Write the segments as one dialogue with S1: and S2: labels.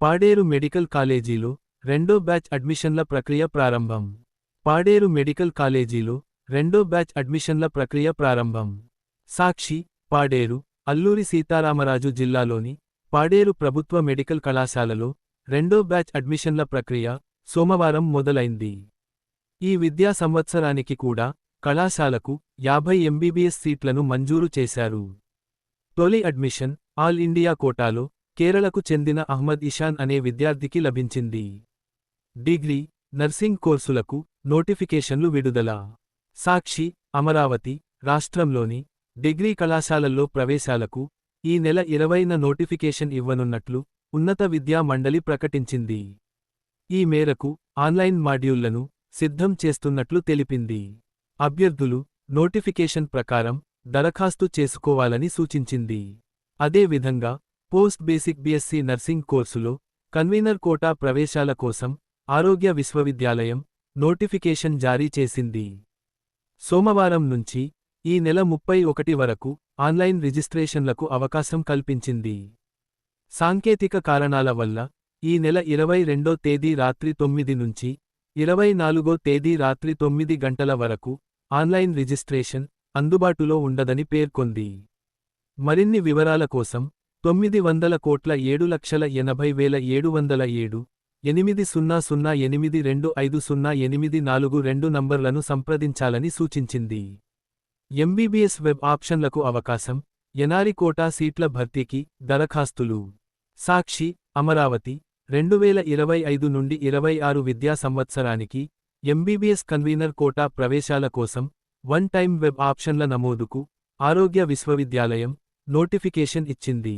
S1: Paderu medical కాలేజీలో రెండో batch అడ్మిషన్ల ప్రక్రియ ప్రారంభం. పాడేరు మెడికల్ కాలేజీలో రెండో బ్యాచ్ అడ్మిషన్ల ప్రక్రియ ప్రారంభం. సాక్షి పాడేరు అల్లూరి సీతారామరాజు జిల్లాలోని పాడేరు ప్రభుత్వ మెడికల్ కళాశాలలో రెండో బ్యాచ్ అడ్మిషన్ల ప్రక్రియ సోమవారం మొదలైంది. ఈ విద్యా సంవత్సరానికి కూడా కళాశాలకు యాభై ఎంబీబీఎస్ సీట్లను మంజూరు చేశారు. తొలి అడ్మిషన్ ఆల్ ఇండియా కోటాలో కేరళకు చెందిన అహ్మద్ ఇషాన్ అనే విద్యార్థికి లభించింది. డిగ్రీ నర్సింగ్ కోర్సులకు నోటిఫికేషన్లు విడుదల. సాక్షి అమరావతి రాష్ట్రంలోని డిగ్రీ కళాశాలల్లో ప్రవేశాలకు ఈ నెల ఇరవైన నోటిఫికేషన్ ఇవ్వనున్నట్లు ఉన్నత విద్యా మండలి ప్రకటించింది. ఈ మేరకు ఆన్లైన్ మాడ్యూళ్ళను సిద్ధం చేస్తున్నట్లు తెలిపింది. అభ్యర్థులు నోటిఫికేషన్ ప్రకారం దరఖాస్తు చేసుకోవాలని సూచించింది. అదేవిధంగా పోస్ట్ బేసిక్ బీఎస్సీ నర్సింగ్ కోర్సులో కన్వీనర్ కోటా ప్రవేశాల కోసం ఆరోగ్య విశ్వవిద్యాలయం నోటిఫికేషన్ జారీ చేసింది. సోమవారం నుంచి ఈ నెల ముప్పై ఒకటి వరకు ఆన్లైన్ రిజిస్ట్రేషన్లకు అవకాశం కల్పించింది. సాంకేతిక కారణాల వల్ల ఈ నెల ఇరవై రెండో తేదీ రాత్రి తొమ్మిది నుంచి ఇరవై నాలుగో తేదీ రాత్రి తొమ్మిది గంటల వరకు ఆన్లైన్ రిజిస్ట్రేషన్ అందుబాటులో ఉండదని పేర్కొంది. మరిన్ని వివరాల కోసం తొమ్మిది వందల కోట్ల ఏడు లక్షల ఎనభై వేల ఏడు వందల ఏడు ఎనిమిది సున్నా సున్నా ఎనిమిది రెండు ఐదు సున్నా ఎనిమిది నాలుగు రెండు నంబర్లను సంప్రదించాలని సూచించింది. ఎంబీబీఎస్ వెబ్ ఆప్షన్లకు అవకాశం ఎనారి కోటా సీట్ల భర్తీకి దరఖాస్తులు. సాక్షి అమరావతి రెండు వేల ఇరవై ఐదు నుండి ఇరవై ఆరు విద్యా సంవత్సరానికి ఎంబీబీఎస్ కన్వీనర్ కోటా ప్రవేశాల కోసం వన్ టైం వెబ్ ఆప్షన్ల నమోదుకు ఆరోగ్య విశ్వవిద్యాలయం నోటిఫికేషన్ ఇచ్చింది.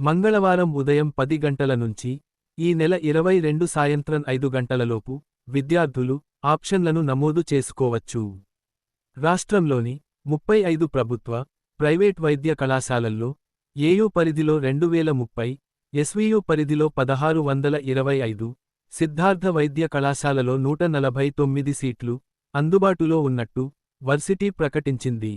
S1: మంగళవారం ఉదయం పది గంటల నుంచి ఈ నెల ఇరవై రెండు సాయంత్రం ఐదు గంటలలోపు విద్యార్థులు ఆప్షన్లను నమోదు చేసుకోవచ్చు. రాష్ట్రంలోని ముప్పై ఐదు ప్రభుత్వ ప్రైవేట్ వైద్య కళాశాలల్లో ఏయూ పరిధిలో రెండు వేల ముప్పై ఎస్వీయు పరిధిలో పదహారు వందల ఇరవై ఐదు సిద్ధార్థ వైద్య కళాశాలలో నూట నలభై తొమ్మిది సీట్లు అందుబాటులో ఉన్నట్టు వర్సిటీ ప్రకటించింది.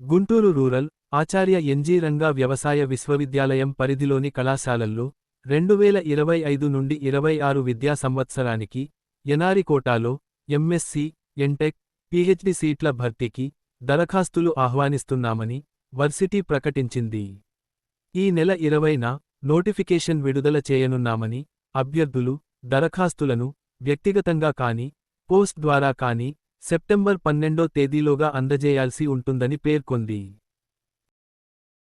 S1: గుంటూరు రూరల్ ఆచార్య ఎన్జీ రంగా వ్యవసాయ విశ్వవిద్యాలయం పరిధిలోని కళాశాలల్లో రెండు వేల ఇరవై ఐదు నుండి ఇరవై ఆరు విద్యా సంవత్సరానికి ఎనారికోటాలో ఎంఎస్సి ఎంటెక్ పిహెచ్డి సీట్ల భర్తీకి దరఖాస్తులు ఆహ్వానిస్తున్నామని వర్సిటీ ప్రకటించింది. ఈ నెల ఇరవైన నోటిఫికేషన్ విడుదల చేయనున్నామని అభ్యర్థులు దరఖాస్తులను వ్యక్తిగతంగా కాని పోస్ట్ ద్వారా కాని సెప్టెంబర్ పన్నెండో తేదీలోగా అందజేయాల్సి ఉంటుందని పేర్కొంది.